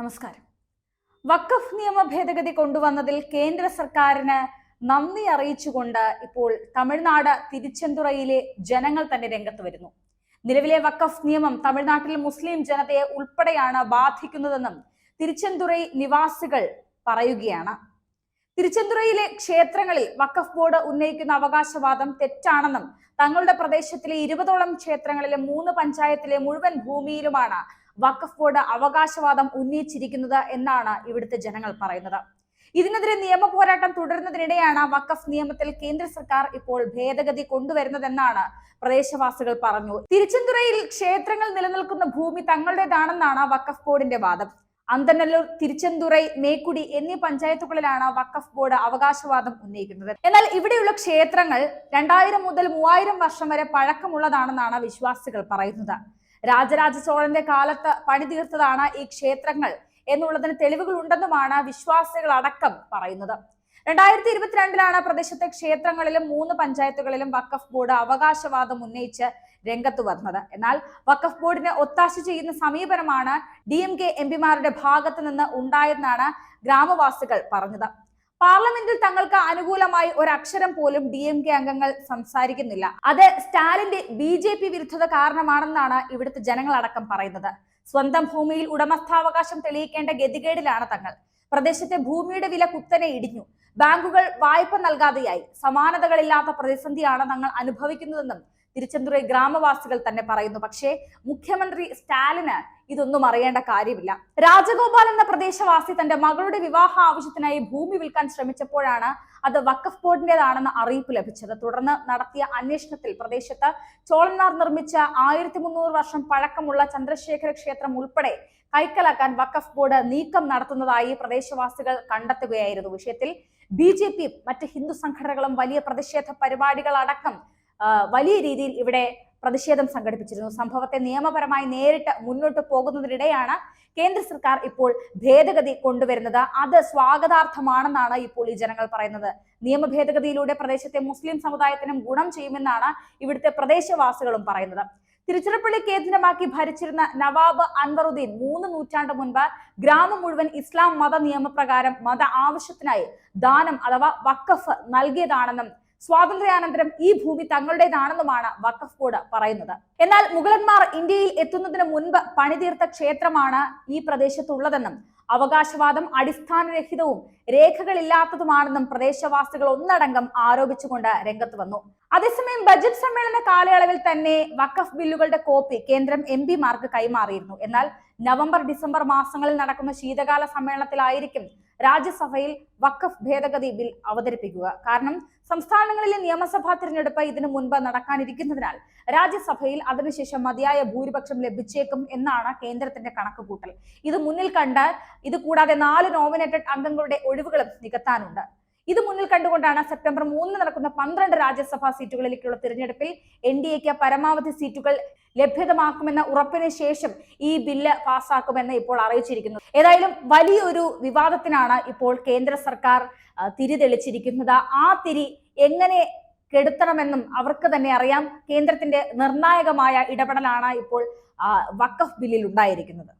നമസ്കാരം. വഖഫ് നിയമ ഭേദഗതി കൊണ്ടുവന്നതിൽ കേന്ദ്ര സർക്കാരിന് നന്ദി അറിയിച്ചുകൊണ്ട് ഇപ്പോൾ തമിഴ്നാട് തിരുച്ചെന്തുറയിലെ ജനങ്ങൾ തന്നെ രംഗത്ത് വരുന്നു. നിലവിലെ വഖഫ് നിയമം തമിഴ്നാട്ടിൽ മുസ്ലിം ജനതയെ ഉൾപ്പെടെയാണ് ബാധിക്കുന്നതെന്നും തിരുച്ചെന്തുറൈ നിവാസികൾ പറയുകയാണ്. തിരുച്ചെന്തുറയിലെ ക്ഷേത്രങ്ങളിൽ വഖഫ് ബോർഡ് ഉന്നയിക്കുന്ന അവകാശവാദം തെറ്റാണെന്നും തങ്ങളുടെ പ്രദേശത്തിലെ ഇരുപതോളം ക്ഷേത്രങ്ങളിലെ മൂന്ന് പഞ്ചായത്തിലെ മുഴുവൻ ഭൂമിയിലുമാണ് വഖഫ് ബോർഡ് അവകാശവാദം ഉന്നയിച്ചിരിക്കുന്നത് എന്നാണ് ഇവിടുത്തെ ജനങ്ങൾ പറയുന്നത്. ഇതിനെതിരെ നിയമ പോരാട്ടം തുടരുന്നതിനിടെയാണ് വഖഫ് നിയമത്തിൽ കേന്ദ്ര സർക്കാർ ഇപ്പോൾ ഭേദഗതി കൊണ്ടുവരുന്നതെന്നാണ് പ്രദേശവാസികൾ പറഞ്ഞു. തിരുച്ചെന്തുറയിൽ ക്ഷേത്രങ്ങൾ നിലനിൽക്കുന്ന ഭൂമി തങ്ങളുടേതാണെന്നാണ് വഖഫ് ബോർഡിന്റെ വാദം. അന്തനല്ലൂർ തിരുച്ചെന്തുറൈ മേക്കുടി എന്നീ പഞ്ചായത്തുകളിലാണ് വഖഫ് ബോർഡ് അവകാശവാദം ഉന്നയിക്കുന്നത്. എന്നാൽ ഇവിടെയുള്ള ക്ഷേത്രങ്ങൾ രണ്ടായിരം മുതൽ മൂവായിരം വർഷം വരെ പഴക്കമുള്ളതാണെന്നാണ് വിശ്വാസികൾ പറയുന്നത്. രാജരാജ ചോഴന്റെ കാലത്ത് പണി തീർത്തതാണ് ഈ ക്ഷേത്രങ്ങൾ എന്നുള്ളതിന് തെളിവുകൾ ഉണ്ടെന്നുമാണ് വിശ്വാസികൾ അടക്കം പറയുന്നത്. രണ്ടായിരത്തി ഇരുപത്തിരണ്ടിലാണ് പ്രദേശത്തെ ക്ഷേത്രങ്ങളിലും മൂന്ന് പഞ്ചായത്തുകളിലും വഖഫ് ബോർഡ് അവകാശവാദം ഉന്നയിച്ച് രംഗത്ത് വന്നത്. എന്നാൽ വഖഫ് ബോർഡിന് ഒത്താശ ചെയ്യുന്ന സമീപനമാണ് ഡി എം കെ എം പിമാരുടെ ഭാഗത്ത് നിന്ന് ഉണ്ടായെന്നാണ് ഗ്രാമവാസികൾ പറഞ്ഞത്. പാർലമെന്റിൽ തങ്ങൾക്ക് അനുകൂലമായി ഒരക്ഷരം പോലും ഡി എം കെ അംഗങ്ങൾ സംസാരിക്കുന്നില്ല. അത് സ്റ്റാലിന്റെ ബി ജെ പി വിരുദ്ധത കാരണമാണെന്നാണ് ഇവിടുത്തെ ജനങ്ങളടക്കം പറയുന്നത്. സ്വന്തം ഭൂമിയിൽ ഉടമസ്ഥാവകാശം തെളിയിക്കേണ്ട ഗതികേടിലാണ് തങ്ങൾ. പ്രദേശത്തെ ഭൂമിയുടെ വില കുത്തനെ ഇടിഞ്ഞു. ബാങ്കുകൾ വായ്പ നൽകാതെയായി. സമാനതകളില്ലാത്ത പ്രതിസന്ധിയാണ് തങ്ങൾ അനുഭവിക്കുന്നതെന്നും തിരുച്ചെന്തുറൈ ഗ്രാമവാസികൾ തന്നെ പറയുന്നു. പക്ഷേ മുഖ്യമന്ത്രി സ്റ്റാലിന് ഇതൊന്നും അറിയേണ്ട കാര്യമില്ല. രാജഗോപാൽ എന്ന പ്രദേശവാസി തന്റെ മകളുടെ വിവാഹ ആവശ്യത്തിനായി ഭൂമി വിൽക്കാൻ ശ്രമിച്ചപ്പോഴാണ് അത് വക്കഫ് ബോർഡിന്റേതാണെന്ന് അറിയിപ്പ് ലഭിച്ചത്. തുടർന്ന് നടത്തിയ അന്വേഷണത്തിൽ പ്രദേശത്ത് ചോളന്മാർ നിർമ്മിച്ച ആയിരത്തി മുന്നൂറ് വർഷം പഴക്കമുള്ള ചന്ദ്രശേഖര ക്ഷേത്രം ഉൾപ്പെടെ കൈക്കലാക്കാൻ വക്കഫ് ബോർഡ് നീക്കം നടത്തുന്നതായി പ്രദേശവാസികൾ കണ്ടെത്തുകയായിരുന്നു. വിഷയത്തിൽ ബി ജെ പിയും മറ്റ് ഹിന്ദു സംഘടനകളും വലിയ പ്രതിഷേധ പരിപാടികൾ അടക്കം വലിയ രീതിയിൽ ഇവിടെ പ്രതിഷേധം സംഘടിപ്പിച്ചിരുന്നു. സംഭവത്തെ നിയമപരമായി നേരിട്ട് മുന്നോട്ട് പോകുന്നതിനിടെയാണ് കേന്ദ്ര സർക്കാർ ഇപ്പോൾ ഭേദഗതി കൊണ്ടുവരുന്നത്. അത് സ്വാഗതാർത്ഥമാണെന്നാണ് ഇപ്പോൾ ഈ ജനങ്ങൾ പറയുന്നത്. നിയമ ഭേദഗതിയിലൂടെ പ്രദേശത്തെ മുസ്ലിം സമുദായത്തിനും ഗുണം ചെയ്യുമെന്നാണ് ഇവിടുത്തെ പ്രദേശവാസികളും പറയുന്നത്. തിരുച്ചിറപ്പള്ളി കേന്ദ്രമാക്കി ഭരിച്ചിരുന്ന നവാബ് അൻവറുദ്ദീൻ മൂന്ന് നൂറ്റാണ്ട് മുൻപ് ഗ്രാമം മുഴുവൻ ഇസ്ലാം മത നിയമപ്രകാരം മത ആവശ്യത്തിനായി ദാനം അഥവാ വക്കഫ് നൽകിയതാണെന്നും സ്വാതന്ത്ര്യാനന്തരം ഈ ഭൂമി തങ്ങളുടേതാണെന്നുമാണ് വഖഫ് ബോർഡ് പറയുന്നത്. എന്നാൽ മുഗളന്മാർ ഇന്ത്യയിൽ എത്തുന്നതിന് മുൻപ് പണിതീർത്ത ക്ഷേത്രമാണ് ഈ പ്രദേശത്തുള്ളതെന്നും അവകാശവാദം അടിസ്ഥാനരഹിതവും രേഖകളില്ലാത്തതുമാണെന്നും പ്രദേശവാസികൾ ഒന്നടങ്കം ആരോപിച്ചുകൊണ്ട് രംഗത്ത് വന്നു. അതേസമയം ബജറ്റ് സമ്മേളന കാലയളവിൽ തന്നെ വഖഫ് ബില്ലുകളുടെ കോപ്പി കേന്ദ്രം എം പിമാർക്ക് കൈമാറിയിരുന്നു. എന്നാൽ നവംബർ ഡിസംബർ മാസങ്ങളിൽ നടക്കുന്ന ശീതകാല സമ്മേളനത്തിലായിരിക്കും രാജ്യസഭയിൽ വഖഫ് ഭേദഗതി ബിൽ അവതരിപ്പിക്കുക. കാരണം സംസ്ഥാനങ്ങളിലെ നിയമസഭാ തിരഞ്ഞെടുപ്പ് ഇതിനു മുൻപ് നടക്കാനിരിക്കുന്നതിനാൽ രാജ്യസഭയിൽ അതിനുശേഷം മതിയായ ഭൂരിപക്ഷം ലഭിച്ചേക്കും എന്നാണ് കേന്ദ്രത്തിന്റെ കണക്കുകൂട്ടൽ ഇത് മുന്നിൽ കണ്ട് ഇത് കൂടാതെ നാല് നോമിനേറ്റഡ് അംഗങ്ങളുടെ ഒഴിവുകളും നികത്താനുണ്ട്. ഇത് മുന്നിൽ കണ്ടുകൊണ്ടാണ് സെപ്റ്റംബർ മൂന്നിന് നടക്കുന്ന പന്ത്രണ്ട് രാജ്യസഭാ സീറ്റുകളിലേക്കുള്ള തിരഞ്ഞെടുപ്പിൽ എൻ ഡി എക്ക് പരമാവധി സീറ്റുകൾ ലഭ്യതമാക്കുമെന്ന ഉറപ്പിന് ശേഷം ഈ ബില്ല് പാസ്സാക്കുമെന്ന് ഇപ്പോൾ അറിയിച്ചിരിക്കുന്നു. ഏതായാലും വലിയൊരു വിവാദത്തിനാണ് ഇപ്പോൾ കേന്ദ്ര സർക്കാർ തിരി തെളിച്ചിരിക്കുന്നത്. ആ തിരി എങ്ങനെ കെടുത്തണമെന്നും അവർക്ക് തന്നെ അറിയാം. കേന്ദ്രത്തിന്റെ നിർണായകമായ ഇടപെടലാണ് ഇപ്പോൾ വക്കഫ് ബില്ലിൽ ഉണ്ടായിരിക്കുന്നത്.